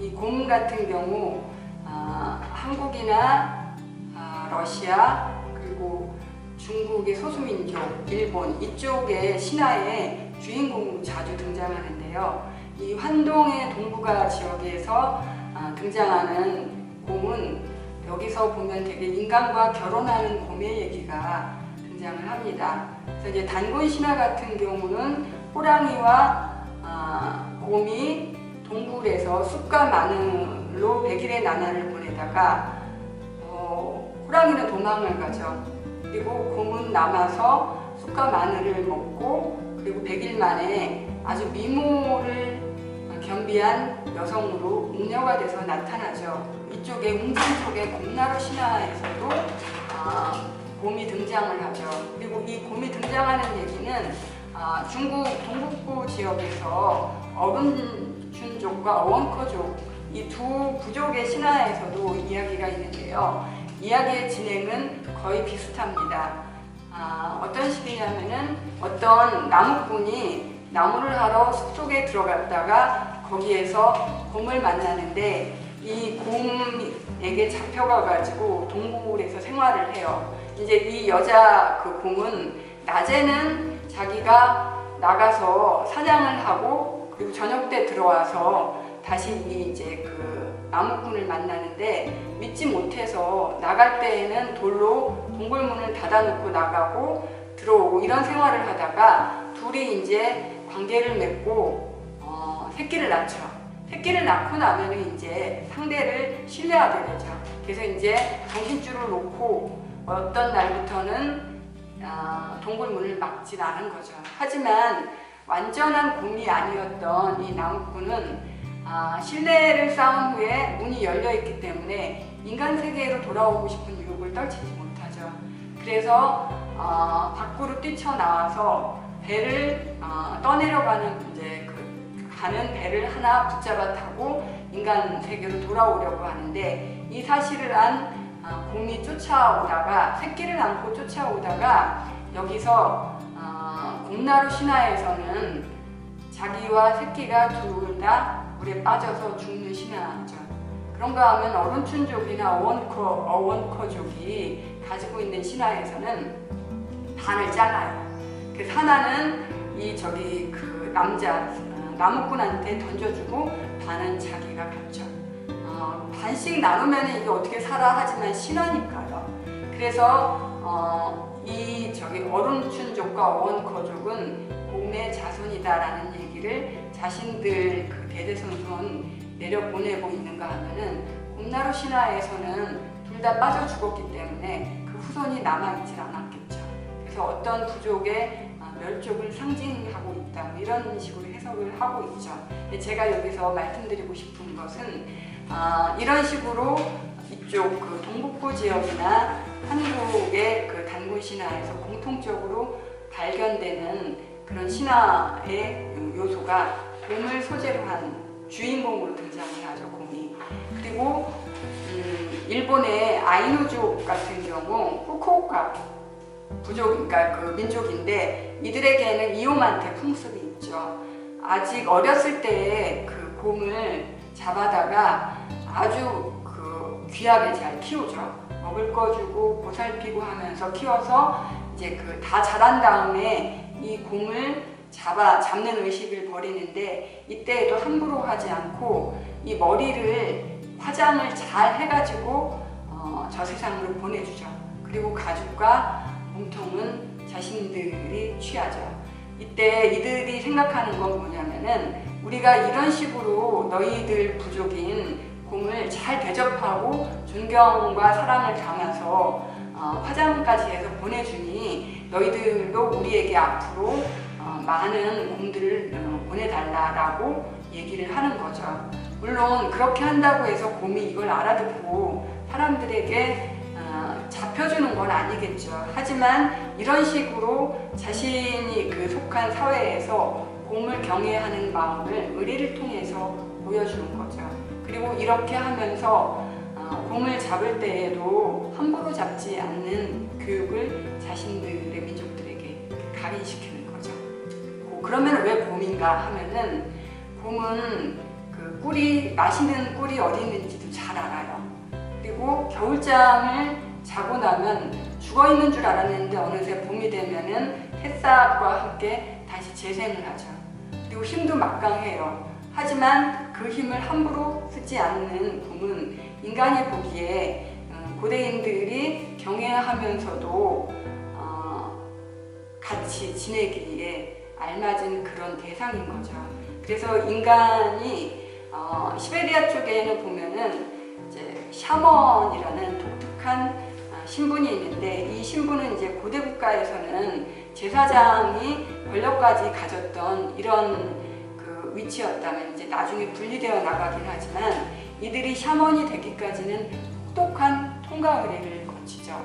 이 곰 같은 경우 아, 한국이나 아, 러시아 그리고 중국의 소수민족, 일본 이쪽의 신화에 주인공으로 자주 등장하는데요. 이 환동의 동북아 지역에서 아, 등장하는 곰은 여기서 보면 되게 인간과 결혼하는 곰의 얘기가 등장을 합니다. 그래서 이제 단군 신화 같은 경우는 호랑이와 아, 곰이 동굴에서 쑥과 마늘로 백일의 나날을 보내다가 어, 호랑이는 도망을 가죠. 그리고 곰은 남아서 쑥과 마늘을 먹고 그리고 100일 만에 아주 미모를 겸비한 여성으로 웅녀가 돼서 나타나죠. 이쪽에 웅진 쪽의 곰나루 신화에서도 아, 곰이 등장을 하죠. 그리고 이 곰이 등장하는 얘기는 아, 중국 동북부 지역에서 어른 춘족과 어원커족 이 두 부족의 신화에서도 이야기가 있는데요. 이야기의 진행은 거의 비슷합니다. 아, 어떤 식이냐면은 어떤 나무꾼이 나무를 하러 숲속에 들어갔다가 거기에서 곰을 만나는데 이 곰에게 잡혀가 가지고 동굴에서 생활을 해요. 이제 이 여자 그 곰은 낮에는 자기가 나가서 사냥을 하고 그리고 저녁 때 들어와서 다시 이 이제 그 나무꾼을 만나는데 믿지 못해서 나갈 때에는 돌로 동굴문을 닫아놓고 나가고 들어오고 이런 생활을 하다가 둘이 이제 관계를 맺고 어, 새끼를 낳죠. 새끼를 낳고 나면은 이제 상대를 신뢰하게 되죠. 그래서 이제 정신줄을 놓고 어떤 날부터는 아, 동굴문을 막진 않은 거죠. 하지만 완전한 곰이 아니었던 이 나무꾼은 아, 신뢰를 쌓은 후에 문이 열려 있기 때문에 인간 세계로 돌아오고 싶은 유혹을 떨치지 못하죠. 그래서 어, 밖으로 뛰쳐나와서 배를 어, 떠내려가는 이제 그 가는 배를 하나 붙잡아 타고 인간 세계로 돌아오려고 하는데 이 사실을 안 어, 곰이 쫓아오다가 새끼를 안고 쫓아오다가 여기서 어, 곰나루 신화에서는 자기와 새끼가 둘 다 물에 빠져서 죽는 신화죠. 그런가 하면 어른춘족이나 어원커, 어원커족이 가지고 있는 신화에서는 반을 잘라요. 그 하나는 이 저기 그 남자 어, 나무꾼한테 던져주고 반은 자기가 갖죠. 어, 반씩 나누면 이게 어떻게 살아 하지만 신화니까요. 그래서 어, 이 저기 어른춘족과 어원커족은 곰의 자손이다라는 얘기를 자신들 그 대대손손 내려보내고 있는가 하면은 곰나루 신화에서는 둘 다 빠져 죽었기 때문에 그 후손이 남아있질 않았겠죠. 그래서 어떤 부족의 아, 멸족을 상징하고 있다 뭐 이런 식으로 해석을 하고 있죠. 제가 여기서 말씀드리고 싶은 것은 아, 이런 식으로 이쪽 그 동북부 지역이나 한국의 그 단군 신화에서 공통적으로 발견되는 그런 신화의 요소가 곰을 소재로 한 주인공으로 등장을 하죠, 곰이. 그리고 음, 일본의 아이누족 같은 경우 후쿠오카 부족, 그러니까 그 민족인데 이들에게는 이오만테 풍습이 있죠. 아직 어렸을 때에 그 곰을 잡아다가 아주 그 귀하게 잘 키우죠. 먹을 거 주고 보살피고 하면서 키워서 이제 그 다 자란 다음에 이 곰을 잡아 잡는 의식을 벌이는데 이때에도 함부로 하지 않고 이 머리를 화장을 잘 해가지고 어, 저 세상으로 보내주죠. 그리고 가죽과 몸통은 자신들이 취하죠. 이때 이들이 생각하는 건 뭐냐면은 우리가 이런 식으로 너희들 부족인 곰을 잘 대접하고 존경과 사랑을 담아서 어, 화장까지 해서 보내주니 너희들도 우리에게 앞으로 어, 많은 곰들을 어, 보내달라라고 얘기를 하는 거죠. 물론 그렇게 한다고 해서 곰이 이걸 알아듣고 사람들에게 어, 잡혀주는 건 아니겠죠. 하지만 이런 식으로 자신이 그 속한 사회에서 곰을 경외하는 마음을 의리를 통해서 보여주는 거죠. 그리고 이렇게 하면서 어, 곰을 잡을 때에도 함부로 잡지 않는 교육을 자신들의 민족들에게 각인시키는 거죠. 그러면 왜 곰인가 하면은 곰은 그 꿀이 맛있는 꿀이 어디 있는지도 잘 알아요. 그리고 겨울잠을 자고 나면 죽어 있는 줄 알았는데 어느새 봄이 되면은 햇살과 함께 다시 재생을 하죠. 그리고 힘도 막강해요. 하지만 그 힘을 함부로 쓰지 않는 곰은 인간이 보기에 어, 고대인들이 경외하면서도 어, 같이 지내기에 알맞은 그런 대상인 거죠. 그래서 인간이 어, 시베리아 쪽에는 보면은 이제 샤먼이라는 독특한 아, 신분이 있는데 이 신분은 이제 고대 국가에서는 제사장이 권력까지 가졌던 이런 그 위치였다면 이제 나중에 분리되어 나가긴 하지만 이들이 샤먼이 되기까지는 혹독한 통과 의례를 거치죠.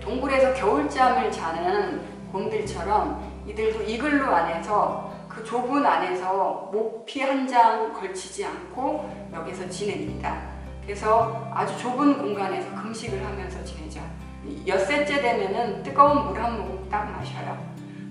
동굴에서 겨울잠을 자는 곰들처럼 이들도 이글루 안에서 그 좁은 안에서 목피 한 장 걸치지 않고 여기서 지냅니다. 그래서 아주 좁은 공간에서 금식을 하면서 지내죠. 엿새째 되면은 뜨거운 물 한 모금 딱 마셔요.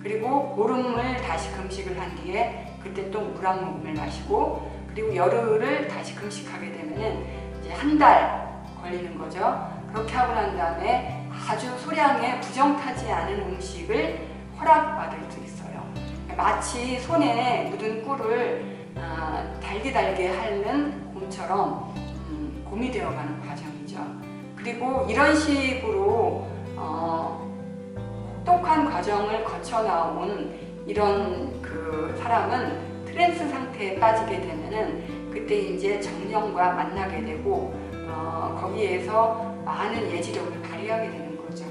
그리고 보름을 다시 금식을 한 뒤에 그때 또 물한 모금을 마시고 그리고 열흘을 다시 금식하게 되면은 이제 한 달 걸리는 거죠. 그렇게 하고 난 다음에 아주 소량의 부정타지 않은 음식을 허락받을 수 있어요. 마치 손에 묻은 꿀을 아, 달게 달게 하는 곰처럼 음, 곰이 되어가는 과정이죠. 그리고 이런 식으로 어, 혹독한 과정을 거쳐 나온 이런 그 사람은 트랜스 상태에 빠지게 되면은 그때 이제 정령과 만나게 되고 어, 거기에서 많은 예지력을 발휘하게 되는 거죠.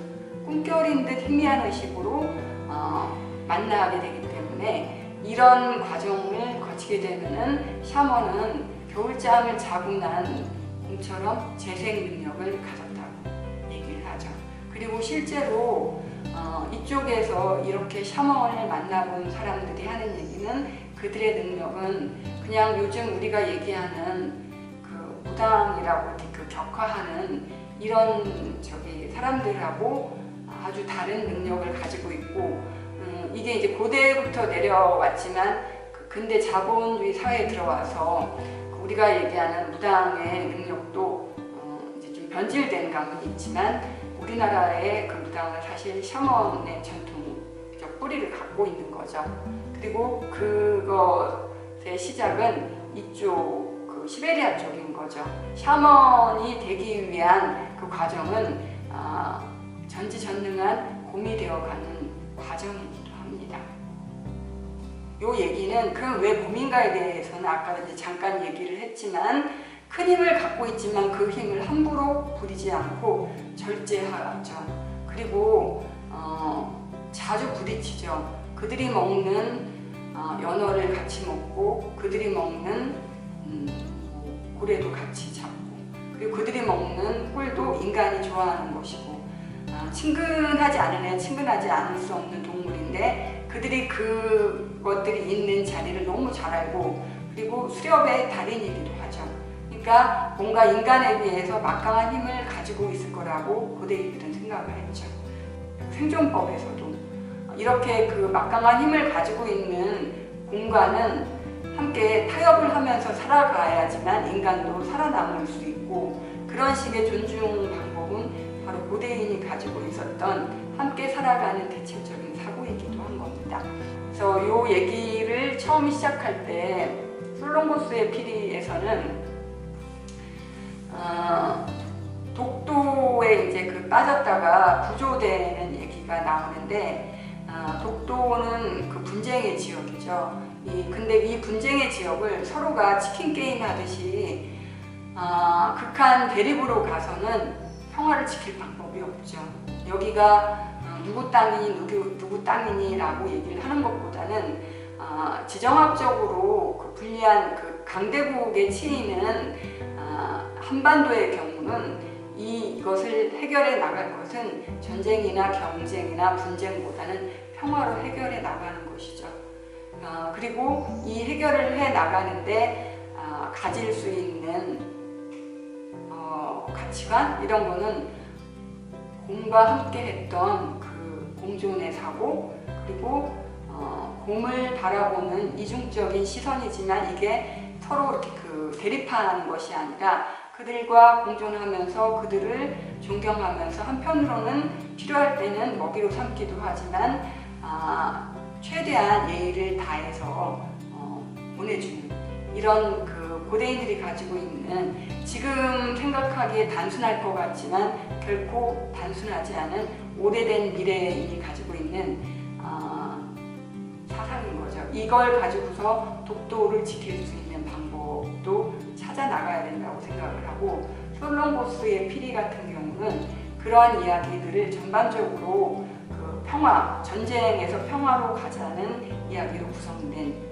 꿈결인 듯 희미한 의식으로 어, 만나게 되기 때문에 이런 과정을 거치게 되면은 샤먼은 겨울잠을 자고 난 곰처럼 재생 능력을 가졌다고 얘기를 하죠. 그리고 실제로 어, 이쪽에서 이렇게 샤먼을 만나본 사람들이 하는 얘기는 그들의 능력은 그냥 요즘 우리가 얘기하는 그 무당이라고 이렇게 그 격화하는 이런 저기 사람들하고 아주 다른 능력을 가지고 있고 음, 이게 이제 고대부터 내려왔지만 그 근대 자본주의 사회에 들어와서 그 우리가 얘기하는 무당의 능력도 어, 이제 좀 변질된 감은 있지만 우리나라의 그 무당은 사실 샤먼의 전통적 뿌리를 갖고 있는 거죠. 그리고 그것의 시작은 이쪽 그 시베리아 쪽인 거죠. 샤먼이 되기 위한 그 과정은 아, 전지전능한 곰이 되어가는 과정이기도 합니다. 요 얘기는 그럼 왜 곰인가에 대해서는 아까 이제 잠깐 얘기를 했지만 큰 힘을 갖고 있지만 그 힘을 함부로 부리지 않고 절제하죠. 그리고 어, 자주 부딪히죠. 그들이 먹는 어, 연어를 같이 먹고 그들이 먹는 음, 고래도 같이 잡고 그리고 그들이 먹는 꿀도 인간이 좋아하는 것이고 아, 친근하지 않으면 친근하지 않을 수 없는 동물인데 그들이 그것들이 있는 자리를 너무 잘 알고 그리고 수렵의 달인이기도 하죠. 그러니까 뭔가 인간에 비해서 막강한 힘을 가지고 있을 거라고 고대인들은 생각을 했죠. 생존법에서도 이렇게 그 막강한 힘을 가지고 있는 공간은 함께 타협을 하면서 살아가야지만 인간도 살아남을 수 있고 그런 식의 존중 방법은 바로 고대인이 가지고 있었던 함께 살아가는 대체적인 사고이기도 한 겁니다. 그래서 이 얘기를 처음 시작할 때 솔롱고스의 피리에서는 빠졌다가 구조되는 얘기가 나오는데 어, 독도는 그 분쟁의 지역이죠. 이, 근데 이 분쟁의 지역을 서로가 치킨 게임 하듯이 어, 극한 대립으로 가서는 평화를 지킬 방법이 없죠. 여기가 어, 누구 땅이니 누구, 누구 땅이니라고 얘기를 하는 것보다는 어, 지정학적으로 그 불리한 그 강대국의 치이는 어, 한반도의 경우는 이, 이것을 해결해 나갈 것은 전쟁이나 경쟁이나 분쟁보다는 평화로 해결해 나가는 것이죠. 어, 그리고 이 해결을 해 나가는데 어, 가질 수 있는 어, 가치관 이런 거는 곰과 함께 했던 그 공존의 사고 그리고 어, 곰을 바라보는 이중적인 시선이지만 이게 서로 이렇게 그 대립하는 것이 아니라 그들과 공존하면서 그들을 존경하면서 한편으로는 필요할 때는 먹이로 삼기도 하지만 아, 최대한 예의를 다해서 어, 보내주는 이런 그 고대인들이 가지고 있는 지금 생각하기에 단순할 것 같지만 결코 단순하지 않은 오래된 미래인이 가지고 있는 아, 사상인 거죠. 이걸 가지고서 독도를 지킬 수 있는 방법도 찾아 나가야 생각을 하고 솔롱보스의 피리 같은 경우는 그러한 이야기들을 전반적으로 그 평화 전쟁에서 평화로 가자는 이야기로 구성된